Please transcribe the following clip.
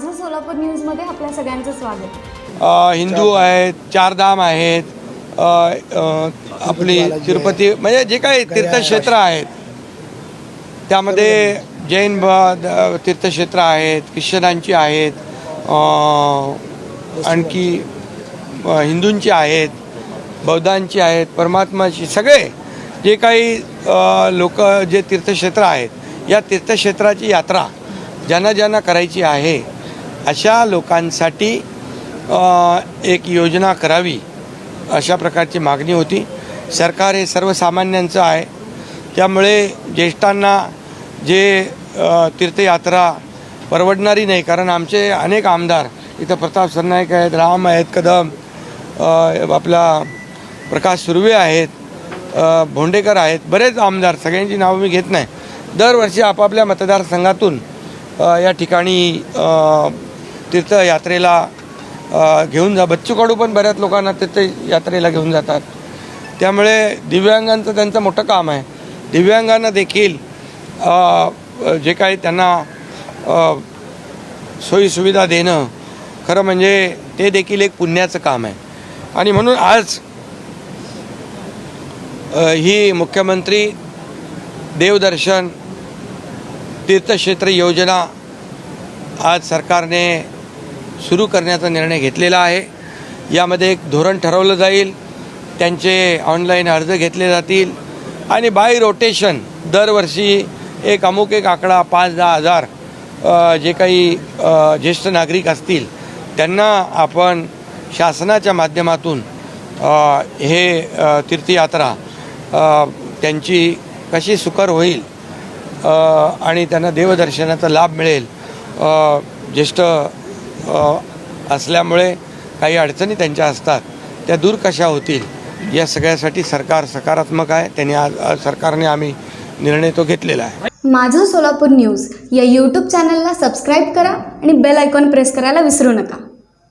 सोलापूर न्यूजमध्ये आपल्या सगळ्यांचं स्वागत. हिंदू आहेत चारधाम आहेत आपली तिरुपती म्हणजे जे काही तीर्थक्षेत्र आहेत त्यामध्ये जैन ब- तीर्थक्षेत्र आहेत ख्रिश्चनांची आहेत आणखी हिंदूंची आहेत बौद्धांची आहेत परमात्माची सगळे जे काही लोक जे तीर्थक्षेत्र आहेत या तीर्थक्षेत्राची यात्रा ज्यांना ज्यांना करायची आहे अशा लोकांसाठी एक योजना करावी अशा प्रकारची मागणी होती. सरकार हे सर्वसामान्यांचं आहे. त्यामुळे ज्येष्ठांना जे तीर्थयात्रा परवडणारी नाही कारण आमचे अनेक आमदार इथं प्रताप सरनाईक आहेत राम आहेत कदम आपला प्रकाश सुर्वे आहेत भोंडेकर आहेत बरेच आमदार सगळ्यांची नावं मी घेत नाही. दरवर्षी आपापल्या मतदारसंघातून या ठिकाणी तीर्थयात्रेला घेऊन जा. बच्चू कडू पण बऱ्याच लोकांना तीर्थयात्रेला घेऊन जातात. त्यामुळे दिव्यांगांचं त्यांचं मोठं काम आहे. दिव्यांगांना देखील जे काही त्यांना सोयीसुविधा देणं खरं म्हणजे ते देखील एक पुण्याचं काम आहे. आणि म्हणून आज ही मुख्यमंत्री देवदर्शन तीर्थक्षेत्र योजना आज सरकारने सुरू करण्याचा निर्णय घेतलेला आहे. यामध्ये एक धोरण ठरवलं जाईल. त्यांचे ऑनलाईन अर्ज घेतले जातील. आणि बाय रोटेशन दरवर्षी एक अमुक एक आकडा पाच दहा हजार जे काही ज्येष्ठ नागरिक असतील त्यांना आपण शासनाच्या माध्यमातून हे तीर्थयात्रा त्यांची कशी सुकर होईल आणि त्यांना देवदर्शनाचा लाभ मिळेल ज्येष्ठ असल्यामुळे काही अडचणी त्यांच्या असतात. त्या दूर कशा होतील या सगळ्यासाठी सरकार सकारात्मक आहे. त्यांनी आज सरकारने आम्ही निर्णय तो घेतलेला आहे. माझं सोलापूर न्यूज या यूट्यूब चॅनलला सबस्क्राईब करा आणि बेल आयकॉन प्रेस करायला विसरू नका.